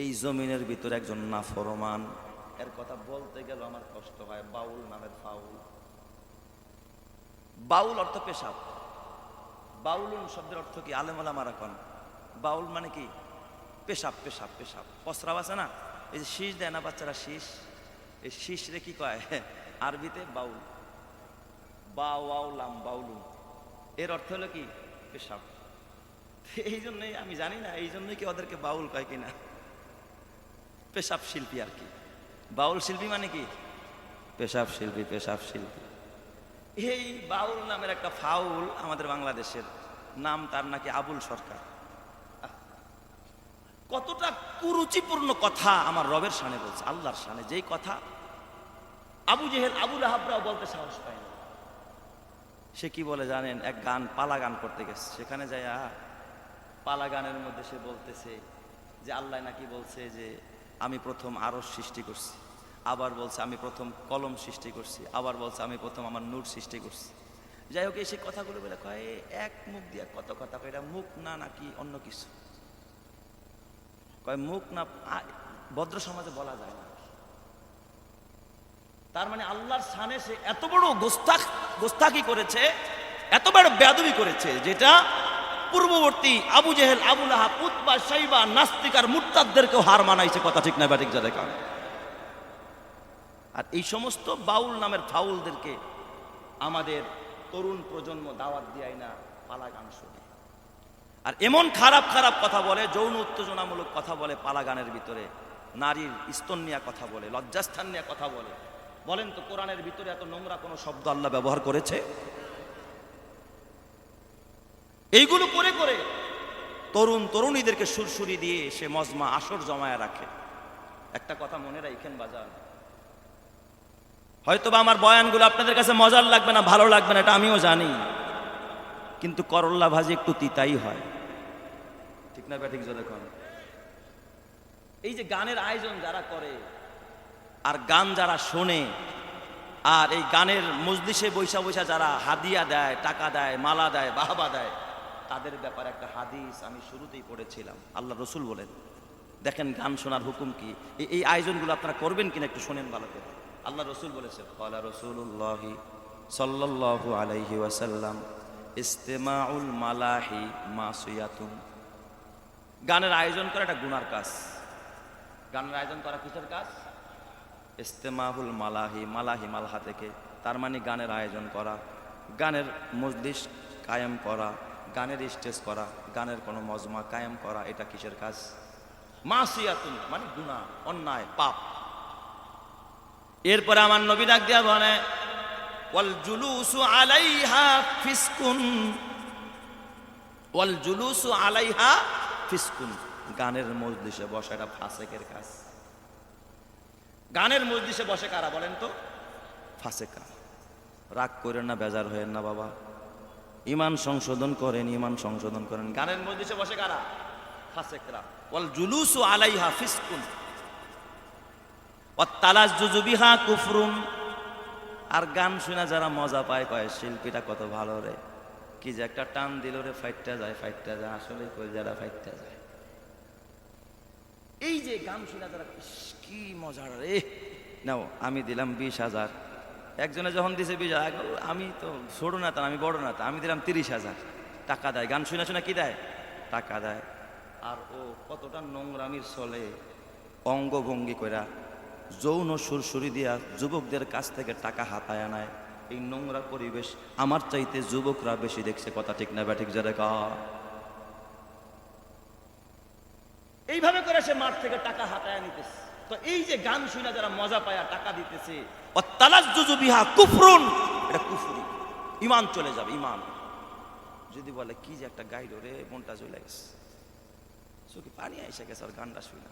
এই জমিনের ভিতরে একজন নাফরমান। এর কথা বলতে গেল আমার কষ্ট হয়, বাউল নামের ফাউল বাউল অর্থ পেশাব। বাউলুন শব্দের অর্থ কি? আলেমালা মারাকন বাউল মানে কি? পেশাব পেশাব পেশাব। পসরাব আছে না? এই যে শীষ দেয় না বাচ্চারা, শীষ? এই শীষ রে কি কয়? আরবিতে বাউল। বা ওয়াউলাম এর অর্থ হলো কি? পেশাব। এই জন্যই আমি জানি না, এই জন্যই কি ওদেরকে বাউল কয় কিনা? পেশাব শিল্পী আর কি। বাউল শিল্পী মানে কি? পেশাব শিল্পী পেশাব শিল্পী। এই বাউল নামের একটা ফাউল আমাদের বাংলাদেশের। নাম তার নাকি আবুল সরকার। কতটা কুরুচিপূর্ণ কথা আমার রবের সানে বলছে আল্লাহর সানে যেই কথা আবু জেহেল আবুল আহাবরাও বলতে সাহস পায় না। সে কি বলে জানেন? এক গান পালা গান করতে গেছে। সেখানে যায় পালা গানের মধ্যে সে বলতেছে যে আল্লাহ নাকি বলছে যে আমি প্রথম আরস সৃষ্টি করছি। আবার বলছে, আমি প্রথম কলম সৃষ্টি করছি। আবার বলছে, আমি প্রথম আমার নূর সৃষ্টি করছি। যাই হোক, এই সেই কথাগুলো বলে কয় এক মুখ দিয়ে কত কথা কয়, এটা মুখ না নাকি অন্য কিছু? কয়, মুখ না ভদ্র সমাজে বলা যায় না তার মানে আল্লাহর সানে সে এত বড় গোস্তাক গোস্তাকি করেছে, এত বড় বেয়াদবি করেছে, যেটা পূর্ববর্তী আবু জেহেল আবুল আহাব উতবা সাইবা নাস্তিকার মুরতাদদেরকেও হার মানাইছে কথা ঠিক না ব্যাটিক যাদের কারণে। আর এই সমস্ত বাউল নামের ফাউলদেরকে আমাদের তরুণ প্রজন্ম দাওয়াত দিয়াই না পালা গান শুনে। আর এমন খারাপ খারাপ কথা বলে, যৌন উত্তেজনামূলক কথা বলে পালা গানের ভিতরে, নারীর স্তন নিয়ে কথা বলে, লজ্জাস্থান নিয়ে কথা বলে। বলেন তো কোরআনের ভিতরে এত নোংরা কোনো শব্দ আল্লাহ ব্যবহার করেছে? এইগুলো করে করে তরুণ তরুণীদেরকে সুরসুরি দিয়ে সে মজমা আসর জমায়া রাখে। একটা কথা মনে রাখেন বাজার হয়তো বা আমার বয়ানগুলো আপনাদের কাছে মজার লাগবে না, ভালো লাগবে না, এটা আমিও জানি। কিন্তু করল্লা ভাজি একটু তিতাই হয়। ঠিক না ব্যাঠিক কন? এই যে গানের আয়োজন যারা করে, আর গান যারা শোনে, আর এই গানের মজলিসে বৈশা বৈশা যারা হাদিয়া দেয়, টাকা দেয়, মালা দেয়, বাহাবা দেয় তাদের ব্যাপারে একটা হাদিস আমি শুরুতেই পড়েছিলাম। আল্লাহ রসুল বলেন, দেখেন গান শোনার হুকুম কি? এই- আয়োজনগুলো আপনারা করবেন কিনা একটু শোনেন ভালো করে। আল্লাহ রসুল বলেছেন কলা রসুল্লাহি সাল্লাল্লাহু আলাইহি ওয়াসাল্লাম, ইস্তেমাউল মালাহি মাসুয়াতুন। গানের আয়োজন করা একটা গুনার কাজ। গানের আয়োজন করা কিসের কাজ? ইস্তেমাহুল মালাহি মালাহি মালহা থেকে। তার মানে গানের আয়োজন করা, গানের মজলিস কায়েম করা গানের স্টেজ করা, গানের কোনো মজমা কায়েম করা, এটা কিসের কাজ? মাসিয়াতুন মানে গুনাহ, অন্যায়, পাপ। এরপরে আমার নবী ডাক দিয়া বলে, ওয়াল জুলুসু আলাইহা ফিসকুন। ওয়াল জুলুসু আলাইহা ফিসকুন। গানের মজলিসে বসা এটা ফাসেকের কাজ। গানের মজলিসে বসে কারা বলেন তো? ফাসেকা। রাগ করেন না, বেজার হয়েন না, বাবা। ইমান সংশোধন করেন, ইমান সংশোধন করেন। গানের মজলিসে বসে কারা? ফাসেকরা ওয়াল জুলুসু আলাইহা ফিসকুন। তালাস জুজুবিহা কুফরুন। আর গান শুনে যারা মজা পায়, কয়, শিল্পীটা কত ভালো রে। কি যে একটা টান দিল রে, ফাইটটা যায় ফাইটটা যায়। আসলে কই যারা ফাইটটা যায়। এই যে গান শুনে যারা কি মজা রে। নাও, আমি দিলাম বিশ হাজার। একজনে যখন দিছে বিশ হাজার আমি তো ছোট না আমি বড় না আমি দিলাম তিরিশ হাজার। টাকা দেয়, গান শুনে শুনে কি দেয়? টাকা দেয়। আর ও কতটা নোংরামির চলে অঙ্গভঙ্গি কইরা যৌন সুরসুরি দিয়া যুবকদের কাছ থেকে টাকা হাতায় নেয় এই নোংরা পরিবেশ আমার চাইতে যুবকরা বেশি দেখছে, কথা ঠিক না ব্যাঠিক যারা কা। এইভাবে করে সে মাঠ থেকে টাকা হাতায় নিতেছে তো এই যে গান শুনে যারা মজা পায়া টাকা দিতেছে বিহা কুফরুন। এটা কুফরি। ইমান চলে যাবে, ইমান। যদি বলে, কি যে একটা গাইড রে, মনটা চলে গেছে। চোখে পানি এসে গেছে আর গানটা শুনে।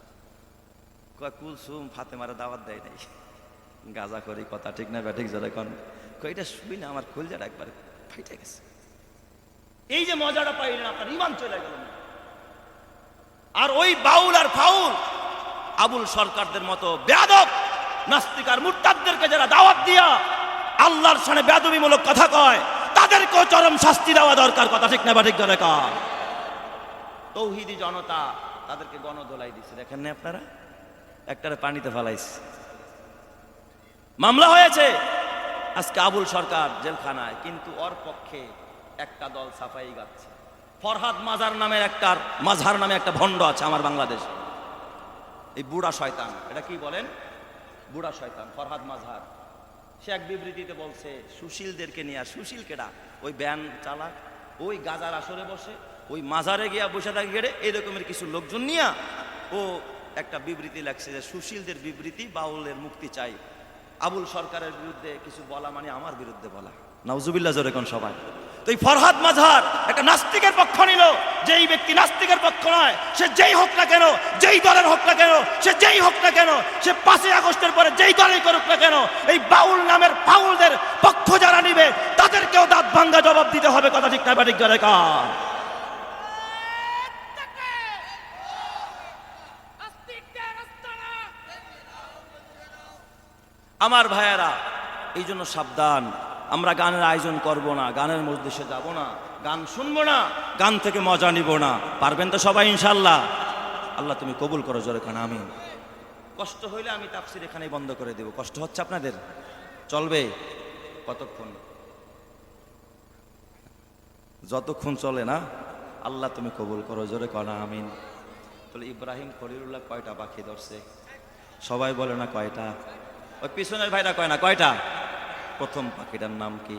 কয়, কুলসুম ফাতেমারা দাওয়াত দেয় নাই। গাজা করি, কথা ঠিক না ব্যাঠিক যারা কন। এটা শুই না, আমার খুলজাটা একবার ফাইটে গেছে। এই যে মজাটা পাইলেন, আপনার ইমান চলে গেল আর ওই বাউল আর ফাউল আবুল সরকারদের মতো বেয়াদব, নাস্তিক আর মুরতাদদেরকে যারা দাওয়াত দিয়া আল্লাহর সামনে বেয়াদবিমূলক কথা কয়, তাদেরকেও চরম শাস্তি দেওয়া দরকার, কথা ঠিক না বা ঠিক ধরে কয় তৌহিদি জনতা তাদেরকে গণদোলাই দিচ্ছে দেখেন না আপনারা? একটারে পানিতে ফালাইছে। মামলা হয়েছে, আজকে আবুল সরকার জেলখানায়, কিন্তু ওর পক্ষে একটা দল সাফাই গাচ্ছে। ফরহাদ মাজার নামের একটা মাঝার নামে একটা ভণ্ড আছে আমার বাংলাদেশে। এই বুড়া শয়তান, এটা কি বলেন? বুড়া শয়তান, ফরহাদ মাঝার সে এক বিবৃতিতে বলছে, সুশীলদেরকে নিয়ে আর সুশীল কেডা? ওই ব্যান চালাক, ওই গাজার আসরে বসে, ওই মাজারে গিয়া বসে থাকে গেড়ে এই রকমের কিছু লোকজন নিয়া ও একটা বিবৃতি লাগছে যে, সুশীলদের বিবৃতি বাউলের মুক্তি চাই। আবুল সরকারের বিরুদ্ধে কিছু বলা মানে আমার বিরুদ্ধে বলা। নাউজুবিল্লাহ জোরে কোন সবাই। তো এই ফরহাদ মাঝার একটা নাস্তিকের পক্ষ নিল। যেই ব্যক্তি নাস্তিকের পক্ষ নয়, সে যেই হোক না কেন, যেই দলের হোক না কেন, সে যেই হোক না কেন, সে পাঁচই আগস্টের পরে যেই দলই করুক না কেন, এই বাউল নামের ফাউলদের পক্ষ যারা নিবে, তাদেরকেও দাঁত ভাঙ্গা জবাব দিতে হবে কথা ঠিক না ব্যাটিক জলে কার আমার ভাইয়েরা, এই জন্য সাবধান। আমরা গানের আয়োজন করব না, গানের মধ্যে যাব না, গান শুনব না, গান থেকে মজা নিব না। পারবেন তো সবাই ইনশাল্লাহ আল্লাহ তুমি কবুল করো জোরে খান আমি কষ্ট হইলে আমি তাফসির এখানেই বন্ধ করে দেব। কষ্ট হচ্ছে আপনাদের? চলবে? কতক্ষণ? যতক্ষণ চলে না, আল্লাহ তুমি কবুল করো জোরে কনা আমিন। বলে ইব্রাহিম খলিলুল্লাহ কয়টা পাখি ধরছে? সবাই বলে না কয়টা? ওই পিছনের ভাইরা কয় না, কয়টা? প্রথম পাখিটার নাম কি?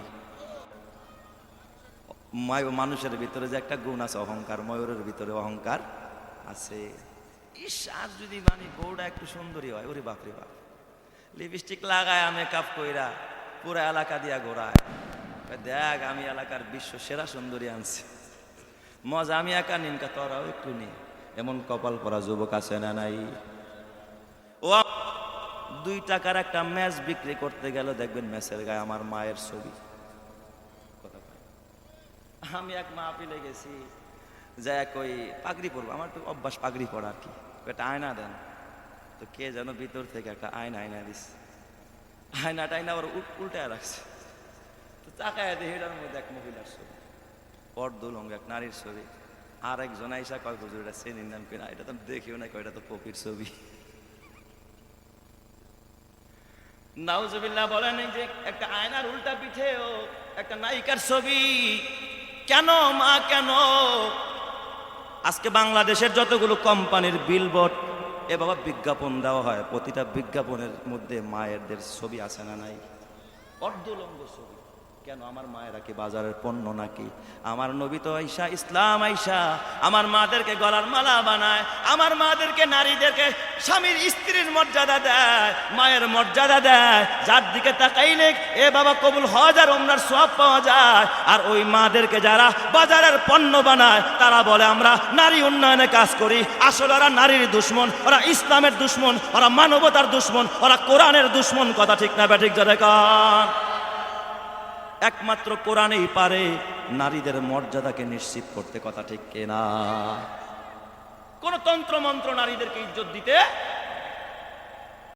মানুষের ভিতরে যে একটা গুণ আছে, অহংকার, ময়ূরের ভিতরে অহংকার আছে। ইস, আর যদি মানে বউটা একটু সুন্দরী হয়, ওরে বাপরে বাপ। লিপস্টিক লাগায় মেকআপ কইরা, পুরো এলাকা দিয়া ঘোরায়। দেখ, আমি এলাকার বিশ্ব সেরা সুন্দরী আনছি। মজা, আমি একা নিনকা, তোরাও একটু নি। এমন কপাল পরা যুবক আছে না নাই? ও দুই টাকার একটা ম্যাচ বিক্রি করতে গেল, দেখবেন ম্যাচের গায়ে আমার মায়ের ছবি। আমি এক মা পিলে গেছি যে এক ওই পাগড়ি পরবো, আমার তো অভ্যাস পাগড়ি পরা আর কি। একটা আয়না দেন। তো কে যেন ভিতর থেকে একটা আয়না আয়না দিস আয়না টাইনা আবার উল- উল্টায় রাখছে। তো তাকায় দেখি এটার মধ্যে এক মহিলার ছবি পর্দুলঙ্গ এক নারীর ছবি। আর একজন আইসা কয়, হুজুর, এটা চেনিন নাম কিনা এটা তো দেখিও না কয়, এটা তো পপির ছবি। নাউজুবিল্লাহ বলেন যে একটা আয়নার উল্টা পিঠেও একটা নায়িকার ছবি। কেন মা, কেন? আজকে বাংলাদেশের যতগুলো কোম্পানির বিলবোর্ড এ বাবা বিজ্ঞাপন দেওয়া হয়, প্রতিটা বিজ্ঞাপনের মধ্যে মায়েরদের ছবি আছে না নাই? অর্ধলঙ্গ ছবি। কেন আমার মায়েরা কি বাজারের পণ্য নাকি? আমার নবী তো আইসা, ইসলাম আইসা, আমার মাদেরকে গলার মালা বানায়, আমার মাদেরকে নারীদেরকে স্বামীর স্ত্রীর মর্যাদা দেয়, মায়ের মর্যাদা দেয়, যার দিকে তাকাইলে এ বাবা কবুল হজ আর ওমরার সব পাওয়া যায়, আর ওই মাদেরকে যারা বাজারের পণ্য বানায়, তারা বলে, আমরা নারী উন্নয়নে কাজ করি, আসলে ওরা নারীর দুশ্মন, ওরা ইসলামের দুশ্মন, ওরা মানবতার দুশ্মন, ওরা কোরআনের দুশ্মন। কথা ঠিক না ব্যাঠিক যাদের কান। একমাত্র কোরআনেই পারে, নারীদের মর্যাদাকে নিশ্চিত করতে কথা ঠিক কেনা? কোন তন্ত্র মন্ত্র নারীদেরকে ইজ্জত দিতে